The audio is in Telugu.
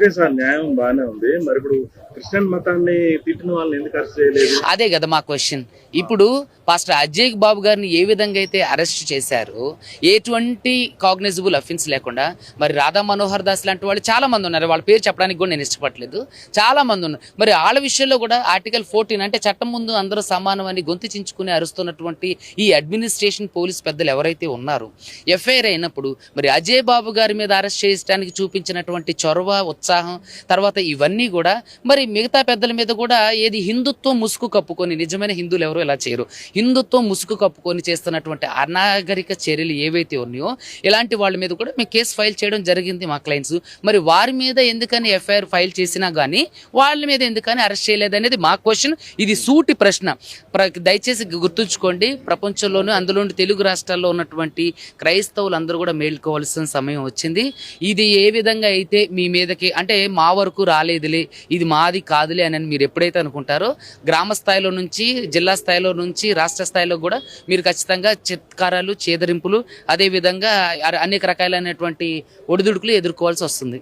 ఓకే సార్ న్యాయం బాగానే ఉంది. మరి ఇప్పుడు క్రిస్టియన్ మతాన్ని తిట్టిన వాళ్ళని ఎందుకు అరెస్ట్ చేయలేదు? అదే కదా మా క్వశ్చన్. ఇప్పుడు పాస్టర్ అజయ్ బాబు గారిని ఏ విధంగా అయితే అరెస్ట్ చేశారో ఎటువంటి కాగ్నిజబుల్ అఫెన్స్ లేకుండా మరి రాధా మనోహర్ దాస్ లాంటి వాళ్ళు చాలా మంది ఉన్నారు. వాళ్ళ పేరు చెప్పడానికి కూడా నేను ఇష్టపడలేదు. చాలా మంది ఉన్నారు. మరి వాళ్ళ విషయంలో కూడా ఆర్టికల్ ఫోర్టీన్ అంటే చట్టం ముందు అందరూ సమానం అని గొంతు చించుకుని అరుస్తున్నటువంటి ఈ అడ్మినిస్ట్రేషన్ పోలీస్ పెద్దలు ఎవరైతే ఉన్నారో ఎఫ్ఐఆర్ అయినప్పుడు మరి అజయ్ బాబు గారి మీద అరెస్ట్ చేయడానికి చూపించినటువంటి చొరవ ఉత్సాహం తర్వాత ఇవన్నీ కూడా మరి మిగతా పెద్దల మీద కూడా ఏది హిందుత్వం ముసుగు కప్పుకొని నిజమైన హిందువులు ఎవరు ఇలా చేయరు. హిందుత్వం ముసుగు కప్పుకొని చేస్తున్నటువంటి అనాగరిక చర్యలు ఏవైతే ఉన్నాయో ఇలాంటి వాళ్ళ మీద కూడా మేము కేసు ఫైల్ చేయడం జరిగింది మా క్లయింట్స్. మరి వారి మీద ఎందుకని ఎఫ్ఐఆర్ ఫైల్ చేసినా కానీ వాళ్ళ మీద ఎందుకని అరెస్ట్ చేయలేదు అనేది మా క్వశ్చన్. ఇది సూటి ప్రశ్న. ప్ర దయచేసి గుర్తుంచుకోండి ప్రపంచంలోనూ అందులోని తెలుగు రాష్ట్రాల్లో ఉన్నటువంటి క్రైస్తవులు అందరూ కూడా మేల్కోవాల్సిన సమయం వచ్చింది. ఇది ఏ విధంగా అయితే మీ మీదకి అంటే మా వరకు రాలేదులే ఇది మాది కాదులే అని మీరు ఎప్పుడైతే అనుకుంటారో గ్రామ స్థాయిలో నుంచి జిల్లా స్థాయిలో నుంచి రాష్ట్ర స్థాయిలో కూడా మీరు ఖచ్చితంగా చిత్కారాలు చేదరింపులు అదేవిధంగా అనేక రకాలైనటువంటి ఒడిదుడుకులు ఎదుర్కోవాల్సి వస్తుంది.